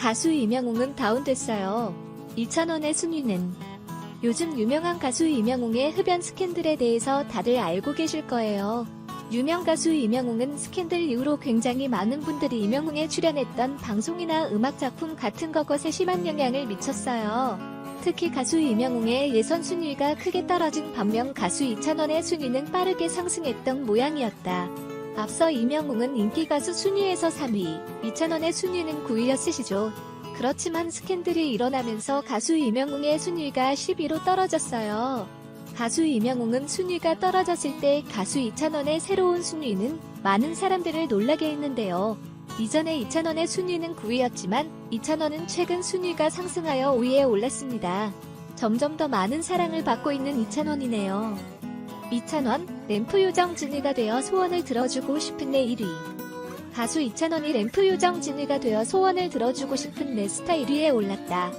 가수 이명웅은 다운됐어요. 2,000원의 순위는 요즘 유명한 가수 이명웅의 흡연 스캔들에 대해서 다들 알고 계실 거예요. 유명 가수 이명웅은 스캔들 이후로 굉장히 많은 분들이 이명웅에 출연했던 방송이나 음악 작품 같은 것것에 심한 영향을 미쳤어요. 특히 가수 이명웅의 예선 순위가 크게 떨어진 반면 가수 이찬원의 순위는 빠르게 상승했던 모양이었다. 앞서 이명웅은 인기 가수 순위에서 3위, 이찬원의 순위는 9위였으시죠. 그렇지만 스캔들이 일어나면서 가수 이명웅의 순위가 10위로 떨어졌어요. 가수 이명웅은 순위가 떨어졌을 때 가수 이찬원의 새로운 순위는 많은 사람들을 놀라게 했는데요. 이전에 이찬원의 순위는 9위였지만 이찬원은 최근 순위가 상승하여 5위에 올랐습니다. 점점 더 많은 사랑을 받고 있는 이찬원이네요. 이찬원, 램프 요정 진이가 되어 소원을 들어주고 싶은 내 1위. 가수 이찬원이 램프 요정 진이가 되어 소원을 들어주고 싶은 내 스타 1위에 올랐다.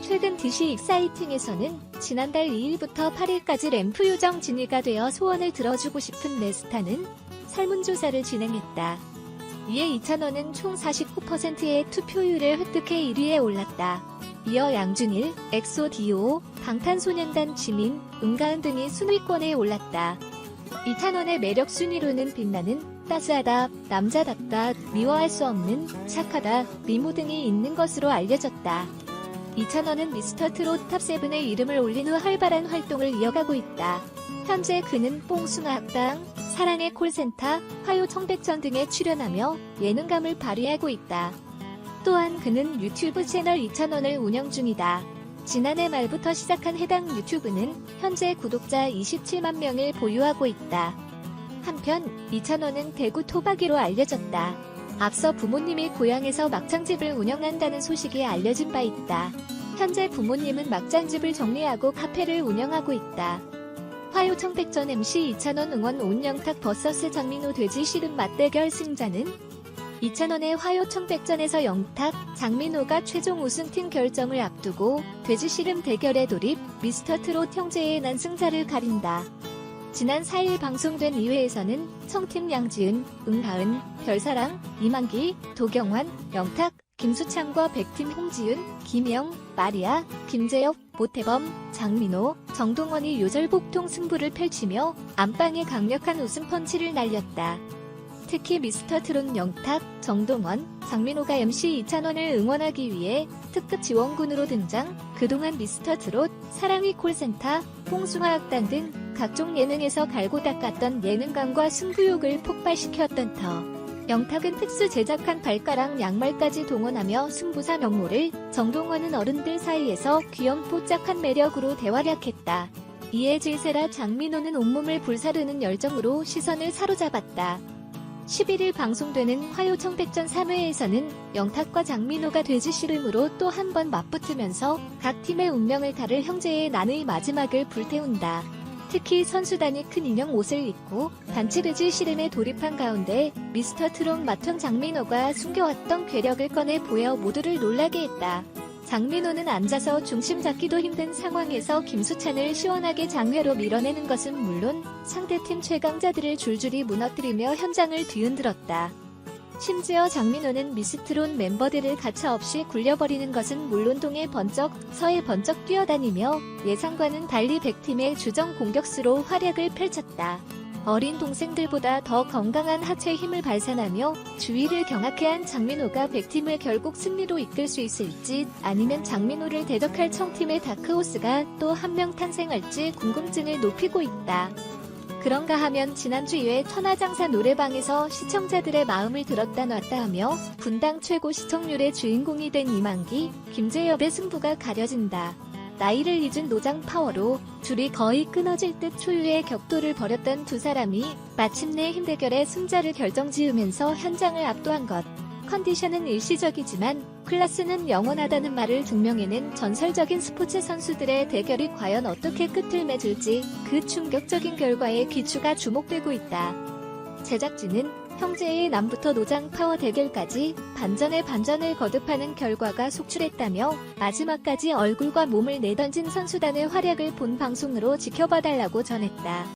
최근 DC 익사이팅에서는 지난달 2일부터 8일까지 램프 요정 진이가 되어 소원을 들어주고 싶은 내 스타는 설문조사를 진행했다. 이에 이찬원은 총 49%의 투표율을 획득해 1위에 올랐다. 이어 양준일, 엑소 디오, 방탄소년단 지민, 은가은 등이 순위권에 올랐다. 이찬원의 매력 순위로는 빛나는 따스하다, 남자답다, 미워할 수 없는 착하다, 미모 등이 있는 것으로 알려졌다. 이찬원은 미스터 트롯 탑7의 이름을 올린 후 활발한 활동을 이어가고 있다. 현재 그는 뽕숭아 학당, 사랑의 콜센터, 화요 청백전 등에 출연하며 예능감을 발휘하고 있다. 또한 그는 유튜브 채널 2,000원을 운영 중이다. 지난해 말부터 시작한 해당 유튜브는 현재 구독자 27만 명을 보유하고 있다. 한편 2,000원은 대구 토박이로 알려졌다. 앞서 부모님이 고향에서 막창집을 운영한다는 소식이 알려진 바 있다. 현재 부모님은 막장집을 정리하고 카페를 운영하고 있다. 화요 청백전 MC 2,000원 응원 온영탁 버서스 장민호 돼지 씨름 맞대결 승자는 2,000원의 화요 청백전에서 영탁, 장민호가 최종 우승팀 결정을 앞두고 돼지 씨름 대결에 돌입 미스터 트롯 형제의 난 승자를 가린다. 지난 4일 방송된 2회에서는 청팀 양지은, 응하은, 별사랑, 이만기, 도경환, 영탁, 김수창과 백팀 홍지은, 김영, 마리아, 김재엽, 모태범, 장민호, 정동원이 요절복통 승부를 펼치며 안방에 강력한 웃음 펀치를 날렸다. 특히 미스터 트롯 영탁, 정동원, 장민호가 MC 이찬원을 응원하기 위해 특급 지원군으로 등장, 그동안 미스터 트롯, 사랑이 콜센터, 홍숭아 학당 등 각종 예능에서 갈고 닦았던 예능감과 승부욕을 폭발시켰던 터. 영탁은 특수 제작한 발가락 양말까지 동원하며 승부사 명모를, 정동원은 어른들 사이에서 귀염뽀짝한 매력으로 대활약했다. 이에 질세라 장민호는 온몸을 불사르는 열정으로 시선을 사로잡았다. 11일 방송되는 화요 청백전 3회에서는 영탁과 장민호가 돼지 씨름으로 또 한 번 맞붙으면서 각 팀의 운명을 다룰 형제의 난의 마지막을 불태운다. 특히 선수단이 큰 인형 옷을 입고 단체 돼지 씨름에 돌입한 가운데 미스터 트롯 마톤 장민호가 숨겨왔던 괴력을 꺼내 보여 모두를 놀라게 했다. 장민호는 앉아서 중심 잡기도 힘든 상황에서 김수찬을 시원하게 장외로 밀어내는 것은 물론 상대팀 최강자들을 줄줄이 무너뜨리며 현장을 뒤흔들었다. 심지어 장민호는 미스트론 멤버들을 가차없이 굴려버리는 것은 물론 동해 번쩍 서해 번쩍 뛰어다니며 예상과는 달리 백팀의 주정 공격수로 활약을 펼쳤다. 어린 동생들보다 더 건강한 하체 힘을 발산하며 주위를 경악해 한 장민호가 백팀을 결국 승리로 이끌 수 있을지 아니면 장민호를 대적할 청팀의 다크호스가 또 한 명 탄생할지 궁금증을 높이고 있다. 그런가 하면 지난주 2회 천하장사 노래방에서 시청자들의 마음을 들었다 놨다 하며 분당 최고 시청률의 주인공이 된 이만기, 김재엽의 승부가 가려진다. 나이를 잊은 노장 파워로 줄이 거의 끊어질 듯 초유의 격돌을 벌였던 두 사람이 마침내 힘대결의 승자를 결정지으면서 현장을 압도한 것. 컨디션은 일시적이지만 클래스는 영원하다는 말을 증명해낸 전설적인 스포츠 선수들의 대결이 과연 어떻게 끝을 맺을지 그 충격적인 결과에 귀추가 주목되고 있다. 제작진은 형제의 남부터 노장 파워 대결까지 반전에 반전을 거듭하는 결과가 속출했다며 마지막까지 얼굴과 몸을 내던진 선수단의 활약을 본 방송으로 지켜봐달라고 전했다.